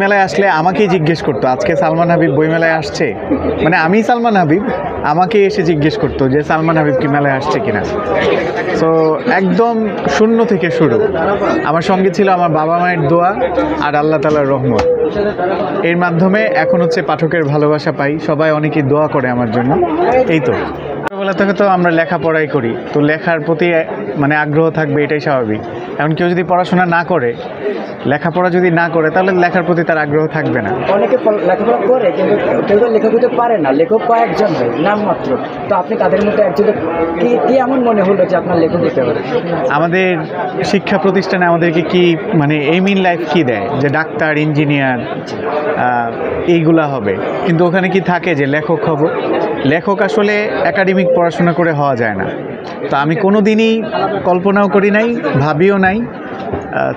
মেলায় আসলে আমাকেই জিজ্ঞেস করতো, আজকে সালমান হাবিব বইমেলায় আসছে? মানে আমি সালমান হাবিব আমাকে এসে জিজ্ঞেস করতো যে সালমান হাবিব কি মেলায় আসছে কিনা। সো একদম শূন্য থেকে শুরু। আমার সঙ্গে ছিল আমার বাবা মায়ের দোয়া আর আল্লাহ তালার রহমত। এর মাধ্যমে এখন হচ্ছে পাঠকের ভালোবাসা পাই, সবাই অনেকেই দোয়া করে আমার জন্য। এই তো। ছোটবেলা থেকে তো আমরা লেখাপড়াই করি, তো লেখার প্রতি মানে আগ্রহ থাকবে এটাই স্বাভাবিক। এখন কেউ যদি পড়াশোনা না করে লেখাপড়া যদি না করে তাহলে লেখার প্রতি তার আগ্রহ থাকবে না। অনেকে লেখাপড়া করে কিন্তু কেউ লেখক হতে পারে না। লেখক কয়েকজন হয় নাম মাত্র। তো আপনি তাদের মধ্যে একজন কি কি এমন মনে হলো যে আপনার লেখক হতে পারে? আমাদের শিক্ষা প্রতিষ্ঠানে আমাদেরকে কি মানে এইম ইন লাইফ কি দেয়? যে ডাক্তার ইঞ্জিনিয়ার এইগুলা হবে। কিন্তু ওখানে কি থাকে যে লেখক হব? লেখক আসলে একাডেমিক পড়াশোনা করে হওয়া যায় না। তো আমি কোনো দিনই কল্পনাও করি নাই ভাবিও নাই।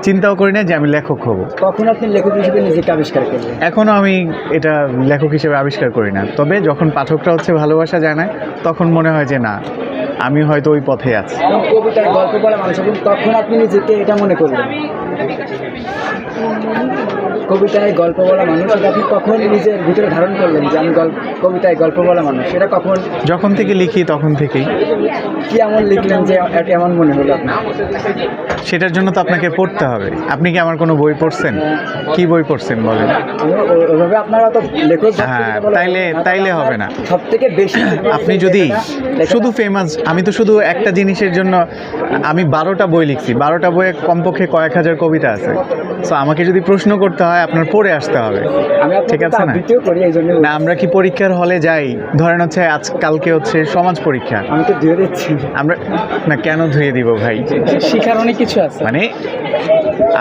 চিন্তাও করি না যে আমি লেখক হব। কখন আপনি লেখক হিসেবে নিজেকে আবিষ্কার করলেন? এখনও আমি এটা লেখক হিসেবে আবিষ্কার করি না। তবে যখন পাঠকরা হচ্ছে ভালোবাসা জানায় তখন মনে হয় যে না আমি হয়তো ওই পথে আছি। এবং কবিতায় গল্প বলা মানুষ তখন আপনি নিজেকে এটা মনে করলেন কবিতায় গল্প বলা মানুষ এটা আপনি কখন নিজের ভিতরে ধারণ করলেন যে আমি গল্প কবিতায় গল্প বলা মানুষ? এটা কখন যখন থেকে লিখি তখন থেকেই। কি এমন লিখলেন যে এটা এমন মনে হলো সেটার জন্য তো আপনাকে পড়তে হবে। আপনি কি আমার কোনো বই পড়ছেন? কি বই পড়ছেন বলেন? ওইভাবে আপনারা তো লেখক হ্যাঁ, তাইলে- তাইলে হবে না। সব থেকে বেশি আপনি যদি শুধু ফেমাস আমি তো শুধু একটা জিনিসের জন্য আমি বারোটা বই লিখছি। বারোটা বইয়ে কমপক্ষে কয়েক হাজার কবিতা আছে। সো আমাকে যদি প্রশ্ন করতে হয় আপনার পড়ে আসতে হবে। ঠিক আছে না? না আমরা কি পরীক্ষার হলে যাই? ধরেন হচ্ছে আজ কালকে হচ্ছে সমাজ পরীক্ষা। আমি তো ধুয়ে দিচ্ছি। আমরা না কেন ধুয়ে দিব ভাই? শিখার অনেক কিছু আছে। মানে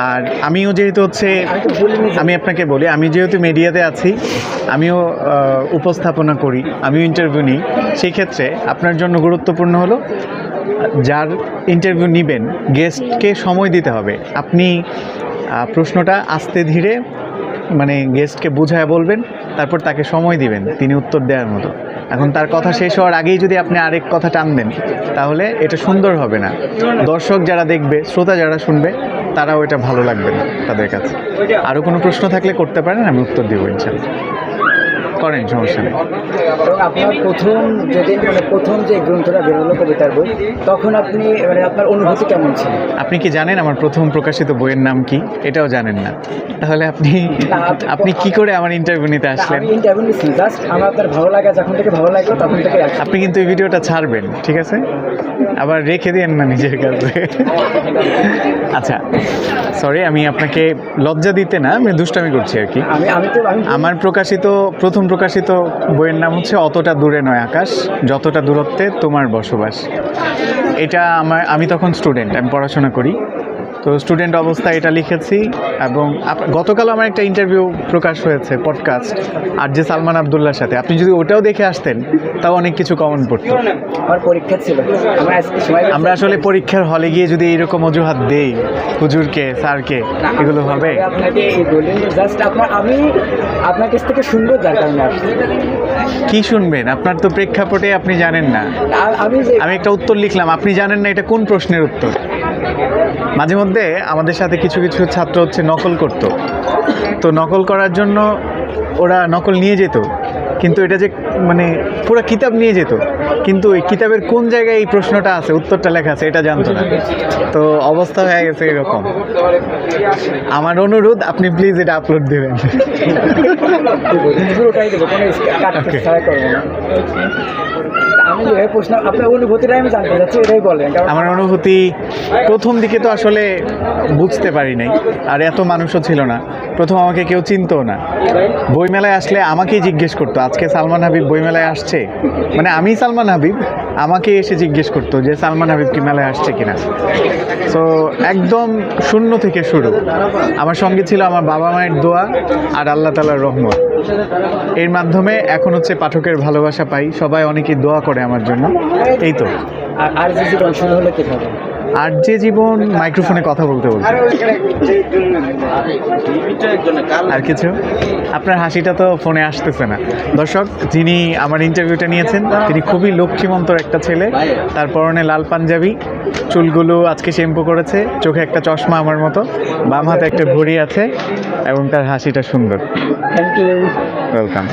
আর আমিও যেহেতু হচ্ছে, আমি আপনাকে বলি, আমি যেহেতু মিডিয়াতে আছি, আমিও উপস্থাপনা করি, আমিও ইন্টারভিউ নিই, সেই ক্ষেত্রে আপনার জন্য গুরুত্বপূর্ণ হলো, যার ইন্টারভিউ নেবেন গেস্টকে সময় দিতে হবে। আপনি প্রশ্নটা আস্তে ধীরে মানে গেস্টকে বুঝায় বলবেন, তারপর তাকে সময় দিবেন, তিনি উত্তর দেওয়ার মতো। এখন তার কথা শেষ হওয়ার আগেই যদি আপনি আরেক কথা টান দেন, তাহলে এটা সুন্দর হবে না। দর্শক যারা দেখবে, শ্রোতা যারা শুনবে তারাও এটা ভালো লাগবে না তাদের কাছে। আরও কোনো প্রশ্ন থাকলে করতে পারেন, আমি উত্তর দেবো ইনশাল্লাহ। করেন সমস্যা নেই। এবং আপনার প্রথম যেদিন মানে প্রথম যে গ্রন্থটা বেরোলো কবিতার বই তখন আপনি মানে আপনার অনুভূতি কেমন ছিল? আপনি কি জানেন আমার প্রথম প্রকাশিত বইয়ের নাম কি? এটাও জানেন না। তাহলে আপনি আপনি কি করে আমার ইন্টারভিউ নিতে আসলেন? ইন্টারভিউ নিচ্ছি জাস্ট আমার আপনার ভালো লাগা যখন থেকে ভালো লাগল তখন থেকে আপনি কিন্তু এই ভিডিওটা ছাড়বেন ঠিক আছে? আবার রেখে দিয়েন না নিজের কাছে। আচ্ছা সরি আমি আপনাকে লজ্জা দিতে না আমি দুষ্টামি করছি আর কি। আমি আমি তো আমি আমার প্রকাশিত প্রথম প্রকাশিত বইয়ের নাম হচ্ছে অতটা দূরে নয় আকাশ, যতটা দূরত্বে তোমার বসবাস। এটা আমার, আমি তখন স্টুডেন্ট আমি পড়াশোনা করি। তো স্টুডেন্ট অবস্থায় এটা লিখেছি এবং গতকাল আমার একটা ইন্টারভিউ প্রকাশ হয়েছে পডকাস্ট আর যে সালমান আবদুল্লার সাথে। আপনি যদি ওটাও দেখে আসতেন তাও অনেক কিছু কমন পড়তো। আমার পরীক্ষা ছিল। আসলে পরীক্ষার হলে গিয়ে যদি এইরকম অজুহাত দেই হুজুরকে স্যারকে এগুলো হবে? আমি আপনাকে জাস্ট আপনার আমি আপনার কাছ থেকে শুনব যার কারণে কি শুনবেন? আপনার তো প্রেক্ষাপটে আপনি জানেন না। আমি আমি একটা উত্তর লিখলাম আপনি জানেন না এটা কোন প্রশ্নের উত্তর? মাঝে মধ্যে আমাদের সাথে কিছু কিছু ছাত্র হচ্ছে নকল করত। তো নকল করার জন্য ওরা নকল নিয়ে যেত। কিন্তু এটা যে মানে পুরো কিতাব নিয়ে যেত। কিন্তু এই কিতাবের কোন জায়গায় এই প্রশ্নটা আছে উত্তরটা লেখা আছে এটা জানতো না। তো অবস্থা হয়ে গেছে এরকম। আমার অনুরোধ আপনি প্লিজ এটা আপলোড দেবেন। পুরোটাই দেবো কোনো আমার অনুভূতি প্রথম দিকে তো আসলে বুঝতে পারি নাই, আর এত মানুষও ছিল না। প্রথম আমাকে কেউ চিনতো না। বইমেলায় আসলে আমাকেই জিজ্ঞেস করতো, আজকে সালমান হাবিব বইমেলায় আসছে? মানে আমি সালমান হাবিব, আমাকে এসে জিজ্ঞেস করতো যে সালমান হাবিব কি মেলায় আসছে কিনা। সো একদম শূন্য থেকে শুরু। আমার সঙ্গে ছিল আমার বাবা মায়ের দোয়া আর আল্লাহ তালার রহমত। এর মাধ্যমে এখন হচ্ছে পাঠকের ভালোবাসা পাই, সবাই অনেকেই দোয়া করে আমার জন্য। এই তো। আর আর যে জীবন শুরু হলো কীভাবে? আর যে জীবন মাইক্রোফোনে কথা বলতে বলতে আর কিছু? আপনার হাসিটা তো ফোনে আসতেছে না। দর্শক যিনি আমার ইন্টারভিউটা নিয়েছেন তিনি খুবই লক্ষ্মীমন্তর একটা ছেলে। তার পরনে লাল পাঞ্জাবি চুলগুলো আজকে শ্যাম্পু করেছে চোখে একটা চশমা আমার মতো বাম হাতে একটা ঘড়ি আছে এবং তার হাসিটা সুন্দর। Thank you welcome